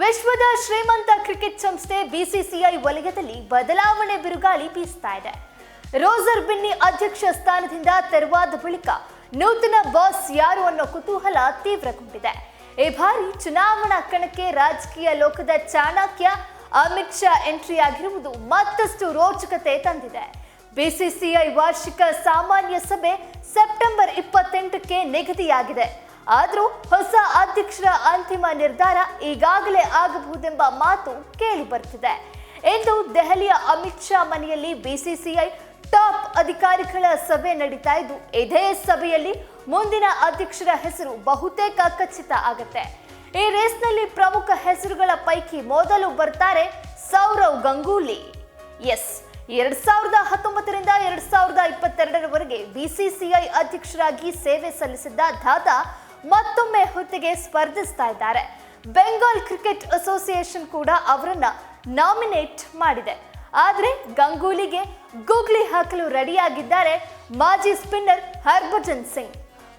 ವಿಶ್ವದ ಶ್ರೀಮಂತ ಕ್ರಿಕೆಟ್ ಸಂಸ್ಥೆ ಬಿಸಿಸಿಐ ವಲಯದಲ್ಲಿ ಬದಲಾವಣೆ ಬಿರುಗಾಳಿ ಬೀಸ್ತಾ ಇದೆ. ರೋಸರ್ ಬಿನ್ನಿ ಅಧ್ಯಕ್ಷ ಸ್ಥಾನದಿಂದ ತೆರವಾದ ಬಳಿಕ ನೂತನ ಬಾಸ್ ಯಾರು ಅನ್ನೋ ಕುತೂಹಲ ತೀವ್ರಗೊಂಡಿದೆ. ಈ ಬಾರಿ ಚುನಾವಣಾ ಕಣಕ್ಕೆ ರಾಜಕೀಯ ಲೋಕದ ಚಾಣಕ್ಯ ಅಮಿತ್ ಶಾ ಎಂಟ್ರಿ ಆಗಿರುವುದು ಮತ್ತಷ್ಟು ರೋಚಕತೆ ತಂದಿದೆ. ಬಿಸಿಸಿಐ ವಾರ್ಷಿಕ ಸಾಮಾನ್ಯ ಸಭೆ ಸೆಪ್ಟೆಂಬರ್ ಇಪ್ಪತ್ತೆಂಟಕ್ಕೆ ನಿಗದಿಯಾಗಿದೆ. ಆದರೂ ಹೊಸ ಅಧ್ಯಕ್ಷರ ಅಂತಿಮ ನಿರ್ಧಾರ ಈಗಾಗಲೇ ಆಗಬಹುದೆಂಬ ಮಾತು ಕೇಳಿ ಬರ್ತಿದೆ ಇಂದು ದೆಹಲಿಯ ಅಮಿತ್ ಶಾ ಮನೆಯಲ್ಲಿ ಬಿಸಿಸಿಐ ಟಾಪ್ ಅಧಿಕಾರಿಗಳ ಸಭೆ ನಡೀತಾ ಇದ್ದು, ಇದೇ ಸಭೆಯಲ್ಲಿ ಮುಂದಿನ ಅಧ್ಯಕ್ಷರ ಹೆಸರು ಬಹುತೇಕ ಖಚಿತ ಆಗತ್ತೆ. ಈ ರೇಸ್ನಲ್ಲಿ ಪ್ರಮುಖ ಹೆಸರುಗಳ ಪೈಕಿ ಮೊದಲು ಬರ್ತಾರೆ ಸೌರವ್ ಗಂಗೂಲಿ. ಎಸ್, ಎರಡ್ ಸಾವಿರದ ಹತ್ತೊಂಬತ್ತರಿಂದ ಎರಡ್ ಸಾವಿರದ ಇಪ್ಪತ್ತೆರಡರವರೆಗೆ ಬಿಸಿಸಿಐ ಅಧ್ಯಕ್ಷರಾಗಿ ಸೇವೆ ಸಲ್ಲಿಸಿದ್ದ ದಾದಾ ಮತ್ತೊಮ್ಮೆ ಹುದ್ದೆಗೆ ಸ್ಪರ್ಧಿಸ್ತಾ ಇದ್ದಾರೆ. ಬೆಂಗಾಲ್ ಕ್ರಿಕೆಟ್ ಅಸೋಸಿಯೇಷನ್ ಕೂಡ ಅವರನ್ನ ನಾಮಿನೇಟ್ ಮಾಡಿದೆ. ಆದರೆ ಗಂಗೂಲಿಗೆ ಗೂಗ್ಲಿ ಹಾಕಲು ರೆಡಿಯಾಗಿದ್ದಾರೆ ಮಾಜಿ spinner Harbhajan Singh.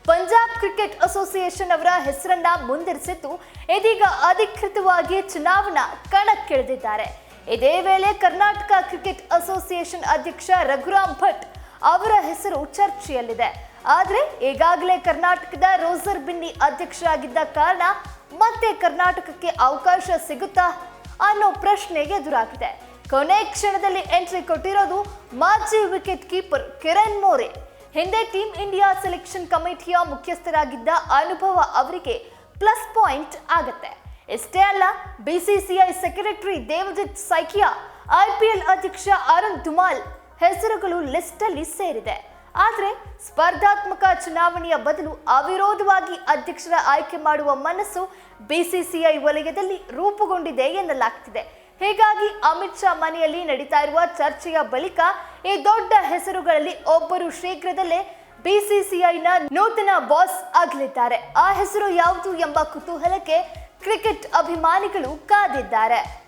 Punjab cricket association ಅವರ ಹೆಸರನ್ನ ಮುಂದಿರಿಸಿದ್ದು ಇದೀಗ ಅಧಿಕೃತವಾಗಿ ಚುನಾವಣಾ ಕಣಕ್ಕಿಳಿದಿದ್ದಾರೆ. ಇದೇ ವೇಳೆ ಕರ್ನಾಟಕ ಕ್ರಿಕೆಟ್ ಅಸೋಸಿಯೇಷನ್ ಅಧ್ಯಕ್ಷ ರಘುರಾಮ್ ಭಟ್ ಅವರ ಹೆಸರು ಚರ್ಚೆಯಲ್ಲಿದೆ. ಆದರೆ ಈಗಾಗಲೇ ಕರ್ನಾಟಕದ ರೋಸರ್ ಬಿನ್ನಿ ಅಧ್ಯಕ್ಷರಾಗಿದ್ದ ಕಾರಣ ಮತ್ತೆ ಕರ್ನಾಟಕಕ್ಕೆ ಅವಕಾಶ ಸಿಗುತ್ತಾ ಅನ್ನೋ ಪ್ರಶ್ನೆಗೆ ಎದುರಾಗಿದೆ. ಕೊನೆ ಕ್ಷಣದಲ್ಲಿ ಎಂಟ್ರಿ ಕೊಟ್ಟಿರೋದು ಮಾಜಿ ವಿಕೆಟ್ ಕೀಪರ್ ಕಿರಣ್ ಮೋರೆ. ಹಿಂದೆ ಟೀಮ್ ಇಂಡಿಯಾ ಸೆಲೆಕ್ಷನ್ ಕಮಿಟಿಯ ಮುಖ್ಯಸ್ಥರಾಗಿದ್ದ ಅನುಭವ ಅವರಿಗೆ ಪ್ಲಸ್ ಪಾಯಿಂಟ್ ಆಗುತ್ತೆ. ಇಷ್ಟೇ ಅಲ್ಲ, BCCI secretary Devajit Saikia IPL ಅಧ್ಯಕ್ಷ ಅರುಣ್ ಧುಮಾಲ್ ಹೆಸರುಗಳು ಲಿಸ್ಟ್ ಅಲ್ಲಿ ಸೇರಿದೆ. ಆದರೆ ಸ್ಪರ್ಧಾತ್ಮಕ ಚುನಾವಣೆಯ ಬದಲು ಅವಿರೋಧವಾಗಿ ಅಧ್ಯಕ್ಷರ ಆಯ್ಕೆ ಮಾಡುವ ಮನಸ್ಸು ಬಿಸಿಸಿಐ ವಲಯದಲ್ಲಿ ರೂಪುಗೊಂಡಿದೆ ಎನ್ನಲಾಗ್ತಿದೆ. ಹೀಗಾಗಿ ಅಮಿತ್ ಶಾ ಮನೆಯಲ್ಲಿ ನಡೀತಾ ಇರುವ ಚರ್ಚೆಯ ಬಳಿಕ ಈ ದೊಡ್ಡ ಹೆಸರುಗಳಲ್ಲಿ ಒಬ್ಬರು ಶೀಘ್ರದಲ್ಲೇ ಬಿಸಿಸಿಐನ ನೂತನ ಬಾಸ್ ಆಗಲಿದ್ದಾರೆ. ಆ ಹೆಸರು ಯಾವುದು ಎಂಬ ಕುತೂಹಲಕ್ಕೆ ಕ್ರಿಕೆಟ್ ಅಭಿಮಾನಿಗಳು ಕಾದಿದ್ದಾರೆ.